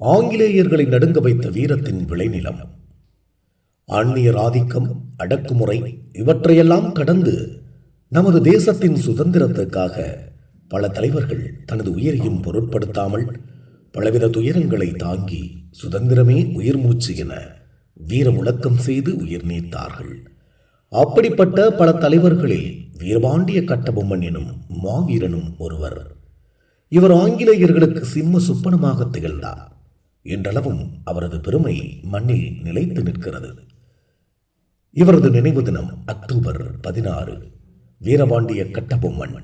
ஆங்கிலேயர்களை நடுங்க வைத்த வீரத்தின் விளைநிலம். ஆன்மீர் ஆதிக்கம் அடக்குமுறை இவற்றையெல்லாம் கடந்து நமது தேசத்தின் சுதந்திரத்திற்காக பல தலைவர்கள் தனது உயிரையும் பொருட்படுத்தாமல் பலவித துயரங்களை தாங்கி சுதந்திரமே உயிர் மூச்சு என வீர முழக்கம் செய்து உயிர் நீத்தார்கள். அப்படிப்பட்ட பல தலைவர்களில் வீரபாண்டிய கட்டபொம்மன் எனும் மாவீரனும் ஒருவர். இவர் ஆங்கிலேயர்களுக்கு சிம்ம சுப்பனமாக திகழ்ந்தார். இன்றளவும் அவரது பெருமை மண்ணில் நிலைத்து நிற்கிறது. இவரது நினைவு தினம் அக்டோபர் பதினாறு வீரபாண்டிய கட்டபொம்மன்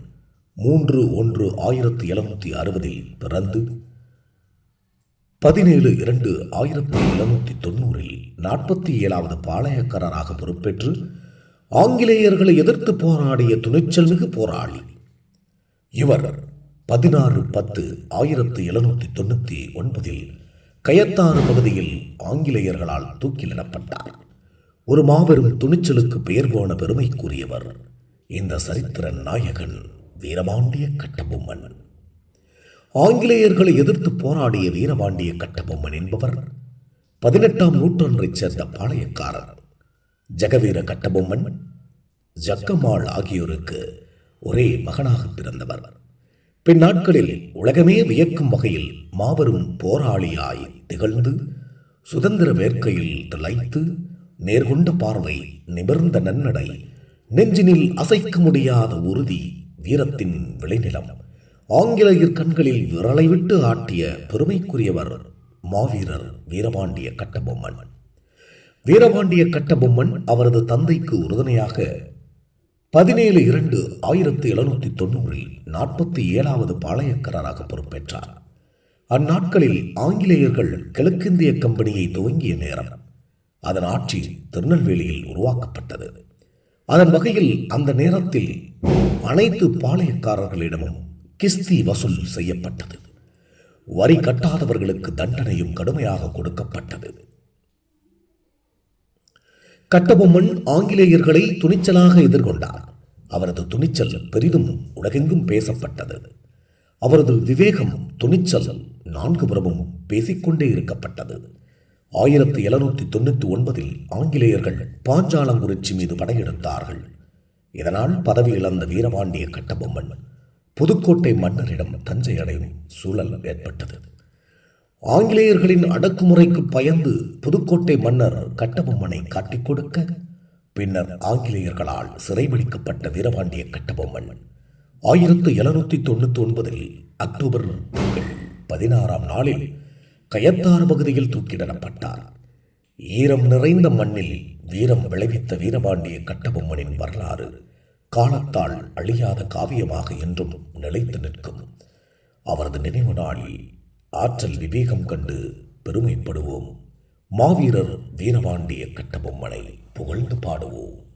மூன்று ஒன்று ஆயிரத்தி எழுநூத்தி அறுபதில் பிறந்து பதினேழு இரண்டு ஆயிரத்தி எழுநூத்தி தொண்ணூறில் நாற்பத்தி ஏழாவது பாளையக்காரராக பொறுப்பேற்று ஆங்கிலேயர்களை எதிர்த்து போராடிய துணிச்சல் மிகு போராளி. இவர் பதினாறு பத்து ஆயிரத்தி எழுநூத்தி தொண்ணூத்தி ஒன்பதில் கயத்தாறு பகுதியில் ஆங்கிலேயர்களால் தூக்கிலிடப்பட்டார் ஒரு மாபெரும் துணிச்சலுக்கு பெயர் போன பெருமைக்குரியவர் இந்த சரித்திர நாயகன் வீரபாண்டிய கட்டபொம்மன். ஆங்கிலேயர்களை எதிர்த்து போராடிய வீரபாண்டிய கட்டபொம்மன் என்பவர் பதினெட்டாம் நூற்றாண்டைச் சேர்ந்த பாளையக்காரர். ஜெகவீர கட்டபொம்மன் ஜக்கம்மாள் ஆகியோருக்கு ஒரே மகனாக பிறந்தவர். பின்னாட்களில் உலகமே வியக்கும் வகையில் மாபெரும் போராளியாய் திகழ்ந்து சுதந்திர வேர்க்கையில் திளைத்து நேர்கொண்ட பார்வை நிமிர்ந்த நன்னடை நெஞ்சினில் அசைக்க முடியாத உறுதி வீரத்தின் விளைநிலம். ஆங்கிலேயர் கண்களில் விரலை விட்டு ஆட்டிய பெருமைக்குரியவர் மாவீரர் வீரபாண்டிய கட்டபொம்மன். வீரபாண்டிய கட்டபொம்மன் அவரது தந்தைக்கு உறுதுணையாக பதினேழு இரண்டு ஆயிரத்தி எழுநூத்தி தொண்ணூறில் நாற்பத்தி ஏழாவது பாளையக்காரராக பொறுப்பேற்றார். அந்நாட்களில் ஆங்கிலேயர்கள் கிழக்கிந்திய கம்பெனியை துவங்கிய நேரம் அதன் ஆட்சி திருநெல்வேலியில் உருவாக்கப்பட்டது. அதன் வகையில் அந்த நேரத்தில் அனைத்து பாளையக்காரர்களிடமும் கிஸ்தி வசூல் செய்யப்பட்டது. வரி கட்டாதவர்களுக்கு தண்டனையும் கடுமையாக கொடுக்கப்பட்டது. கட்டபொம்மன் ஆங்கிலேயர்களை துணிச்சலாக எதிர்கொண்டார். அவரது துணிச்சல் பெரிதும் உலகெங்கும் பேசப்பட்டது. அவரது விவேகம் துணிச்சல் நான்கு புறமும் பேசிக்கொண்டே இருக்கப்பட்டது. ஆயிரத்தி எழுநூத்தி தொண்ணூத்தி ஒன்பதில் ஆங்கிலேயர்கள் பாஞ்சாலங்குறிச்சி மீது படையெடுத்தார்கள். இதனால் பதவி இழந்த வீரபாண்டிய கட்டபொம்மன் புதுக்கோட்டை மன்னரிடம் தஞ்சை அடையும் சூழல் ஏற்பட்டது. ஆங்கிலேயர்களின் அடக்குமுறைக்கு பயந்து புதுக்கோட்டை மன்னர் கட்டபொம்மனை காட்டிக் கொடுக்க பின்னர் ஆங்கிலேயர்களால் சிறைபிடிக்கப்பட்ட வீரபாண்டிய கட்டபொம்மன். ஆயிரத்து எழுநூத்தி தொண்ணூத்தி ஒன்பதில் அக்டோபர் பதினாறாம் நாளில் கயத்தாறு பகுதியில் தூக்கிடப்பட்டார். ஈரம் நிறைந்த மண்ணில் வீரம் விளைவித்த வீரபாண்டிய கட்டபொம்மனின் வரலாறு காலத்தால் அழியாத காவியமாக என்றும் நிலைத்து நிற்கும். அவரது நினைவு நாளில் ஆற்றல் விவேகம் கண்டு பெருமைப்படுவோம். மாவீரர் வீரபாண்டிய கட்டபொம்மனை புகழ்ந்து பாடுவோம்.